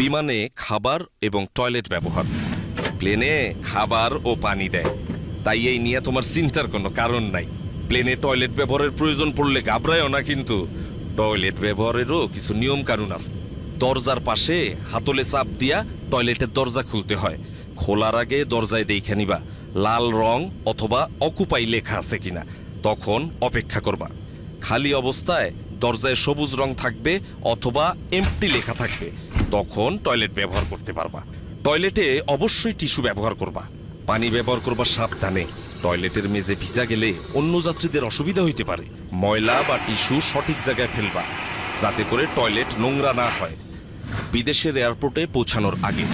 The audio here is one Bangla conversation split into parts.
বিমানে খাবার এবং টয়লেট ব্যবহার। প্লেনে খাবার ও পানি দেয়। তাই এই নিয়ে তোমার চিন্তার কোনো কারণ নাই। প্লেনে টয়লেট ব্যবহারের প্রয়োজন পড়লে ঘাবড়ায়ও না কিন্তু টয়লেট ব্যবহারেরও কিছু নিয়ম কানুন আছে। দরজার পাশে হাতলে চাপ দিয়া টয়লেটের দরজা খুলতে হয়। খোলার আগে দরজায় দেখে নিবা, লাল রং অথবা অকুপাই লেখা আছে কিনা। তখন অপেক্ষা করবা। খালি অবস্থায় দরজায় সবুজ রং থাকবে অথবা এমটি লেখা থাকবে। তখন টয়লেট ব্যবহার করতে পারবা। টয়লেটে অবশ্যই টিস্যু ব্যবহার করবা। পানি ব্যবহার করবা সাবধানে। টয়লেটের মেঝে ভিজা গেলে অন্য যাত্রীদের অসুবিধা হইতে পারে। ময়লা বা টিস্যু সঠিক জায়গায় ফেলবা, যাতে করে টয়লেট নোংরা না হয়। বিদেশের এয়ারপোর্টে পৌঁছানোর আগে।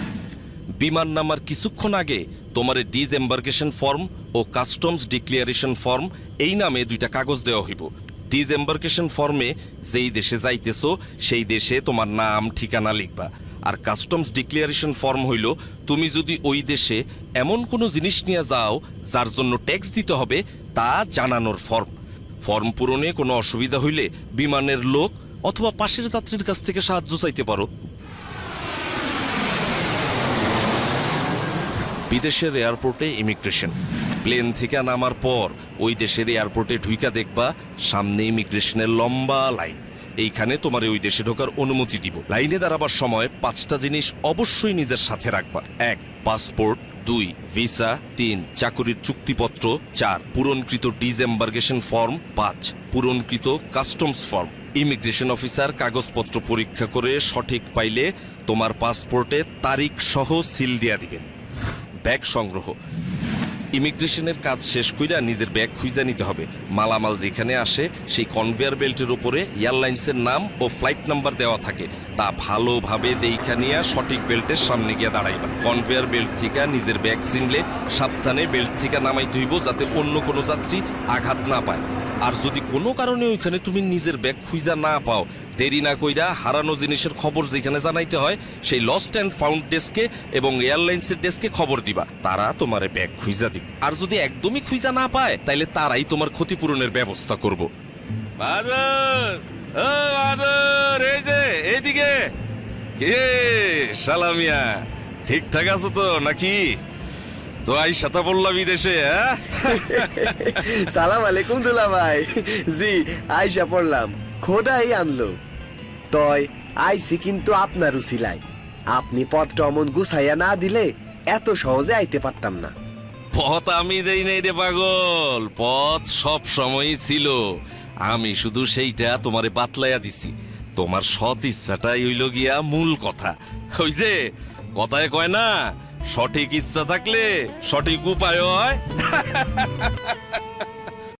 বিমান নামার কিছুক্ষণ আগে তোমার ডিজএম্বার্কেশন ফর্ম ও কাস্টমস ডিক্লিয়ারেশন ফর্ম এই নামে দুইটা কাগজ দেওয়া হইব। ডিজএম্বার্কেশন ফর্মে যেই দেশে যাইতেছো, সেই দেশে তোমার নাম, ঠিকানা লিখবা। আর কাস্টমস ডিক্লিয়ারেশন ফর্ম হইল, তুমি যদি ওই দেশে এমন কোনো জিনিস নিয়ে যাও, যার জন্য ট্যাক্স দিতে হবে, তা জানানোর ফর্ম। ফর্ম পূরণে কোনো অসুবিধা হইলে বিমানের লোক অথবা পাশের যাত্রীর কাছ থেকে সাহায্য চাইতে পারো। বিদেশের এয়ারপোর্টে ইমিগ্রেশন। প্লেন থেকে নামার পর ওই দেশের এয়ারপোর্টে ঢুইকা দেখবা সামনে ইমিগ্রেশনের লম্বা লাইন। এইখানে তোমার ওই দেশে ঢোকার অনুমতি দিব। লাইনে দাঁড়াবার সময় পাঁচটা জিনিস অবশ্যই নিজের সাথে রাখবা। এক, পাসপোর্ট। দুই, ভিসা। তিন, চাকুরির চুক্তিপত্র। চার, পূরণকৃত ডিজএম্বার্গেশন ফর্ম। পাঁচ, পূরণকৃত কাস্টমস ফর্ম। ইমিগ্রেশন অফিসার কাগজপত্র পরীক্ষা করে সঠিক পাইলে তোমার পাসপোর্টে তারিখ সহ সিল দিয়া দিবেন। ব্যাগ সংগ্রহ। ইমিগ্রেশনের কাজ শেষ কইরা নিজের ব্যাগ খুঁজা নিতে হবে। মালামাল যেখানে আসে, সেই কনভেয়ার বেল্টের উপরে এয়ারলাইন্সের নাম ও ফ্লাইট নাম্বার দেওয়া থাকে। তা ভালোভাবে দেইখা নিয়ে সঠিক বেল্টের সামনে গিয়ে দাঁড়াইবা। কনভেয়ার বেল্ট থেকে নিজের ব্যাগ চিনলে সাবধানে বেল্ট থেকে নামাই ধুইব যাতে অন্য কোনো যাত্রী আঘাত না পায়। আর যদি কোনো কারণে ওইখানে তুমি নিজের ব্যাগ খুঁজা না পাও, দেরি না কইরা হারানো জিনিসের খবর যেখানে জানাইতে হয়, সেই লস্ট অ্যান্ড ফাউন্ড ডেস্কে এবং এয়ারলাইন্সের ডেস্কে খবর দিবা। তারা তোমার ব্যাগ খুঁজা দিবে। আর যদি একদমই খুঁজা না পায়, তাইলে তারাই তোমার ক্ষতিপূরণের ব্যবস্থা করব। বাদর! বাদর! এই যে, এইদিকে! কে সালামিয়া? ঠিকঠাক আছো তো, নাকি? তো আই সাথে বললাম বিদেশে হ্যাঁ? সালাম আলাইকুম দুলা ভাই জি আইসা পড়লাম। খোদাই আনলো। তয় আইসি কিন্তু আপনার উসিলাই আপনি পথটা অমন গুছাইয়া না দিলে এত সহজে আইতে পারতাম না। পথ আমি দেই নাই রে পাগল পথ সব সময়ই ছিল। আমি শুধু সেইটা তোমারে বাতলাইয়া দিছি। তোমার সৎ ইচ্ছাটাই হইল গিয়া মূল কথা। ওই যে কথায় কয় না সঠিক ইচ্ছা থাকলে সঠিক উপায় হয়।